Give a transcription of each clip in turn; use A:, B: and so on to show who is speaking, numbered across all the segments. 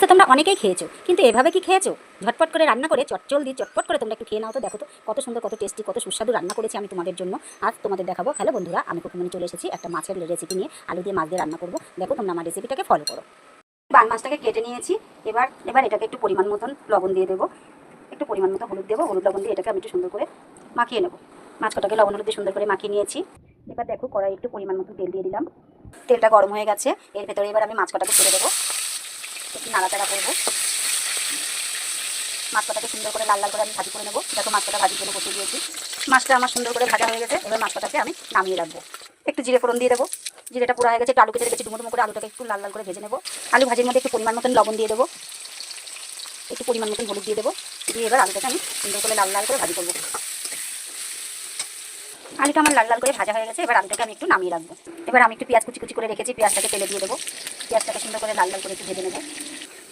A: তো তোমরা অনেকেই খেয়েছো, কিন্তু এভাবে কি খেয়েছো? ঝটপট করে রান্না করে চটচল দিয়ে চটপট করে তোমরা একটু খেয়ে নাও তো, দেখো তো। কত সুন্দর, কত টেস্টি কত সুস্বাদু রান্না করেছি আমি তোমাদের জন্য। আজ তোমাদের দেখাবো হ্যালো বন্ধুরা, আমি কুকুমনি চলে এসেছি, একটা মাছের রেসিপি নিয়ে আলু দিয়ে মাছ দিয়ে রান্না করব। দেখো তোমরা আমার রেসিপিটাকে ফলো করো। বান মাছটাকে কেটে নিয়েছি, এবার এবার এটাকে একটু পরিমাণ মতন লবণ দিয়ে দেবো। একটু পরিমাণ মতো হলুদ দেবো, হলুদ লবণ দিয়ে এটাকে আমি একটু সুন্দর করে মাখিয়ে নেব। মাছ কটাকে লবণ হলুদ দিয়ে সুন্দর করে মাখিয়ে নিয়েছি। এবার দেখো কড়াই একটু পরিমাণ মতো তেল দিয়ে দিলাম। তেলটা গরম হয়ে গেছে, এর ভেতরে এবার আমি মাছ কটাকে ছেড়ে দেবো। একটু নাড়াচাড়া করব মাছ কটাকে সুন্দর করে লাল লাল করে আমি ভাজি করে নেব। দেখো মাছ কটা ভাজি করে বসিয়ে দিয়েছি। মাছটা আমার সুন্দর করে ভাজা হয়ে গেছে। এবার মাছ কটাকে আমি নামিয়ে রাখব। একটু জিরে ফোড়ন দিয়ে দেবো। জিরেটা পুরো হয়ে গেছে, একটু আলু কেটে রেখেছি ডুমো করে আলুটাকে একটু লাল লাল করে ভেজে নেব। আলু ভাজির মধ্যে একটু পরিমাণ মতন লবণ দিয়ে দেবো। একটু পরিমাণ মতন হলুদ দিয়ে দেবো। দিয়ে এবার আলুটাকে আমি সুন্দর করে লাল লাল করে ভাজি করব। আলুটা আমার লাল লাল করে ভাজা হয়ে গেছে, এবার আলুটাকে আমি একটু নামিয়ে রাখব। এবার আমি একটু পেঁয়াজ কুচি কুচি করে রেখেছি, পেঁয়াজটাকে তেলে দিয়ে দেবো। পেঁয়াজটাকে সুন্দর করে লাল লাল করে একটু ভেজে নেব।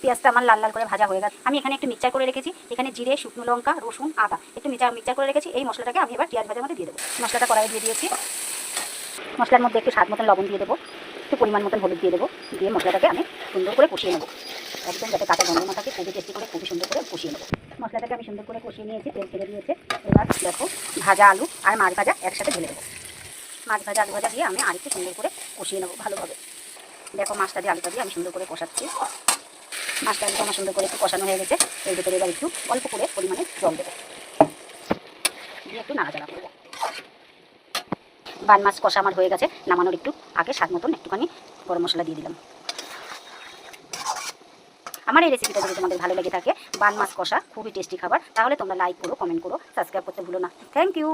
A: পেঁয়াজটা আমার লাল লাল করে ভাজা হয়ে গেছে। আমি এখানে একটু মিক্সচার করে রেখেছি, এখানে জিরে, শুকনো লঙ্কা, রসুন, আদা। একটু মিক্সচার মিক্সচার করে রেখেছি, এই মশলাটাকে আমি এবার পেঁয়াজ ভাজার মধ্যে দিয়ে দেবো। মশলাটা কড়াইয়ে দিয়ে দিয়েছি। মশলার মধ্যে একটু স্বাদ মতন লবণ দিয়ে দেবো। একটু পরিমাণ মতন হলুদ দিয়ে দেবো। দিয়ে মশলাটাকে আমি সুন্দর করে কষিয়ে নেব। একদম যাতে কাঁচা গন্ধ না থাকে, খুবই টেস্টি করে, খুবই সুন্দর করে কষিয়ে নেব। মশলাটাকে আমি সুন্দর করে কষিয়ে নিয়েছি, তেল ছেড়ে দিয়েছে। এবার দেখো, ভাজা আলু আর মাছ ভাজা একসাথে ঢেলে দেবো। মাছ ভাজা, আলু ভাজা দিয়ে আমি আরেকটু সুন্দর করে কষিয়ে নেব ভালোভাবে। দেখো, মাছটা দিয়ে আলুটা দিয়ে আমি সুন্দর করে কষাচ্ছি। মাছটা আলুটা আমার সুন্দর করে একটু কষানো হয়ে গেছে। এর ভিতরে এবার একটু অল্প করে পরিমাণে জল দেবো। দিয়ে একটু নাড়াচাড়া করব। বান মাছ কষা আমার হয়ে গেছে, নামানোর একটু আগে স্বাদ মতন একটুখানি গরম মশলা দিয়ে দিলাম। আমার এই রেসিপিটা যদি তোমাদের ভালো লেগে থাকে বান মাছ কষা, খুবই টেস্টি খাবার, তাহলে তোমরা লাইক করো কমেন্ট করো সাবস্ক্রাইব করতে ভুলো না। Thank you